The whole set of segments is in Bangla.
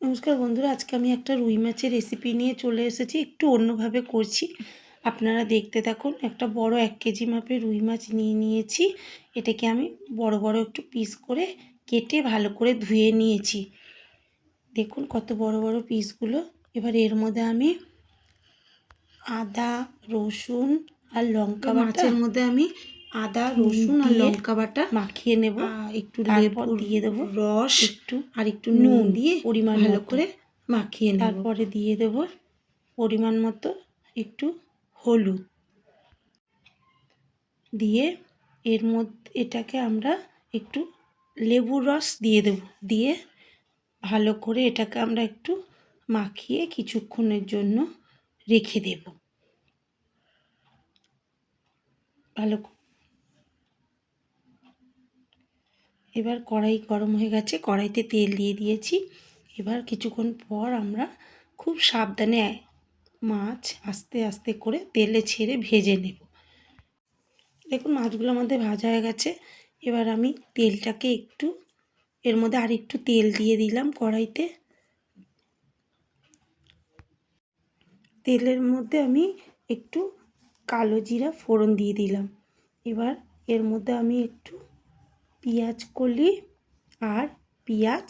নমস্কার বন্ধুরা আজকে আমি একটা রুই মাছের রেসিপি নিয়ে চলে এসেছি একটু অন্যভাবে করছি। আপনারা দেখতে থাকুন একটা বড় এক কেজি মাপের রুই মাছ নিয়ে নিয়েছি। এটাকে আমি বড় বড় একটু পিস করে কেটে ভালো করে ধুয়ে নিয়েছি। দেখুন কত বড় বড় পিসগুলো এবার এর মধ্যে আমি আদা রসুন আর লঙ্কা মাছের মধ্যে আমি আদা রসুন আর লঙ্কা বাটা। মাখিয়ে নেব। একটু লেবু দিয়ে দেবো রস একটু আর একটু নুন দিয়ে পরিমাণ ভালো করে মাখিয়ে নেব। তারপরে দিয়ে দেব পরিমাণ মতো একটু হলুদ। দিয়ে এর মধ্যে এটাকে আমরা একটু লেবুর রস দিয়ে দেব। দিয়ে ভালো করে এটাকে আমরা একটু মাখিয়ে কিছুক্ষণের জন্য রেখে দেব। ভালো এবার কড়াই গরম হয়ে গেছে, কড়াইতে তেল দিয়ে দিয়েছি। এবার কিছুক্ষণ পর আমরা খুব সাবধানে মাছ আস্তে আস্তে করে তেলে ছেড়ে ভেজে নেব। দেখুন মাছগুলো আমাদের ভাজা হয়ে গেছে। এবার আমি তেলটাকে একটু, এর মধ্যে আর একটু তেল দিয়ে দিলাম কড়াইতে। তেলের মধ্যে আমি একটু কালো জিরা ফোড়ন দিয়ে দিলাম। এবার এর মধ্যে আমি একটু পেঁয়াজ কলি আর পেঁয়াজ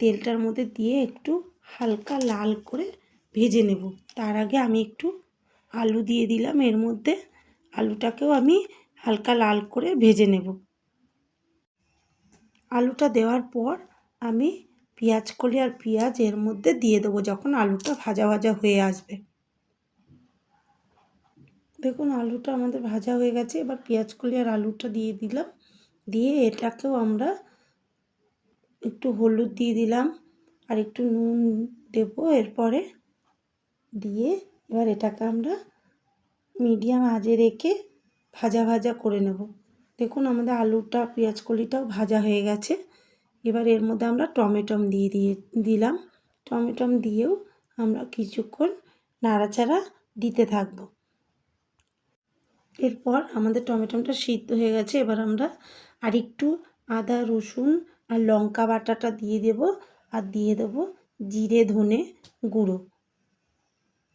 তেলটার মধ্যে দিয়ে একটু হালকা লাল করে ভেজে নেব। তার আগে আমি একটু আলু দিয়ে দিলাম। এর মধ্যে আলুটাকেও আমি হালকা লাল করে ভেজে নেব। আলুটা দেওয়ার পর আমি পেঁয়াজ কলি আর পেঁয়াজ এর মধ্যে দিয়ে দেবো যখন আলুটা ভাজা ভাজা হয়ে আসবে। দেখুন, আলুটা আমাদের ভাজা হয়ে গেছে। এবার পেঁয়াজ কলি আর আলুটা দিয়ে দিলাম। দিয়ে এটাকেও আমরা একটু হলুদ দিয়ে দিলাম আর একটু নুন দেবো এরপরে দিয়ে এবার এটাকে আমরা মিডিয়াম আজে রেখে ভাজা ভাজা করে নেব। দেখুন আমাদের আলুটা, পেঁয়াজ কলিটাও ভাজা হয়ে গেছে। এবার এর মধ্যে আমরা টমেটম দিয়ে দিয়ে দিলাম। টমেটম দিয়েও আমরা কিছুক্ষণ নাড়াচাড়া দিতে থাকব। এরপর আমাদের টমেটোটা সিদ্ধ হয়ে গেছে। এবার আমরা আর একটু আদা, রসুন আর লঙ্কা বাটাটা দিয়ে দেব আর দিয়ে দেব জিরে, ধনে গুঁড়ো।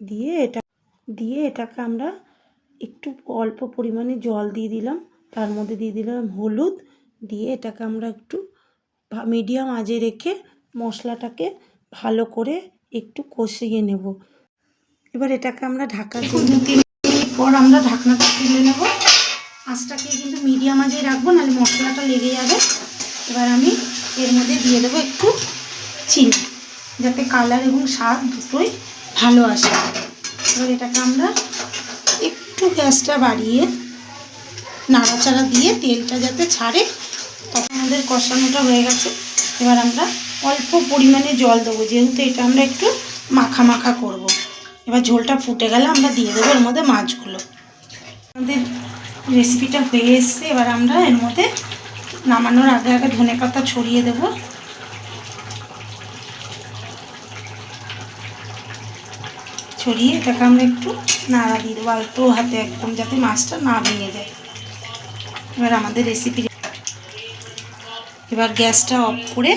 দিয়ে এটা, দিয়ে এটাকে আমরা একটু অল্প পরিমাণে জল দিয়ে দিলাম। তার মধ্যে দিয়ে দিলাম হলুদ। দিয়ে এটাকে আমরা একটু মিডিয়াম আজে রেখে মশলাটাকে ভালো করে একটু কষিয়ে নেব। এবার এটাকে আমরা ঢাকা পর আমরা ঢাকনাটা আঁচটাকে কিন্তু মিডিয়াম আজেই রাখব, নাহলে মশলাটা লেগে যাবে। এবার আমি এর মধ্যে দিয়ে দেবো একটু চিনি, যাতে কালার এবং স্বাদ দুটোই ভালো আসে। এবার এটাকে আমরা একটু গ্যাসটা বাড়িয়ে নাড়াচাড়া দিয়ে তেলটা যাতে ছাড়ে, তখন আমাদের কষানোটা হয়ে গেছে। এবার আমরা অল্প পরিমাণে জল দেবো, যেহেতু এটা আমরা একটু মাখা মাখা করব। এবার ঝোলটা ফুটে গেলে আমরা দিয়ে দেবো এর মধ্যে মাছগুলো। আমাদের রেসিপিটা হয়ে এসছে, এবার আমরা এর মধ্যে নামানোর আগে আগে ধনে পাতা ছড়িয়ে দেব। ছড়িয়ে এটাকে আমরা একটু নাড়া দিয়ে দেবো অল্প হাতে একদম যাতে মাছটা না ভেঙে যায়। এবার আমাদের রেসিপি এবার গ্যাসটা অফ করে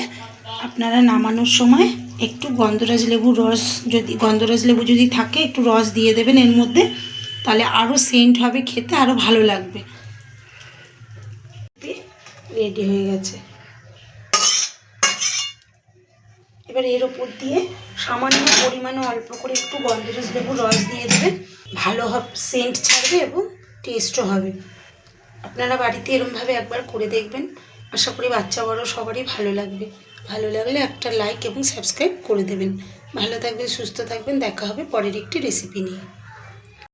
আপনারা নামানোর সময় একটু গন্ধরাজ লেবুর রস যদি, গন্ধরাজ লেবু যদি থাকে, একটু রস দিয়ে দেবেন এর মধ্যে। তাহলে আরও সেন্ট হবে খেতে আরও ভালো লাগবে। রেডি হয়ে গেছে। এবার এর ওপর দিয়ে সামান্য পরিমাণে অল্প করে একটু গন্ধরাজ লেবুর রস দিয়ে দেবেন। ভালো হবে সেন্ট ছাড়বে এবং টেস্টও হবে। আপনারা বাড়িতে এরমভাবে একবার করে দেখবেন। আশা করি বাচ্চা বড় সবারই ভালো লাগবে। ভালো লাগলে একটা লাইক এবং সাবস্ক্রাইব করে দেবেন। ভালো থাকবেন, সুস্থ থাকবেন। দেখা হবে পরের একটি রেসিপি নিয়ে।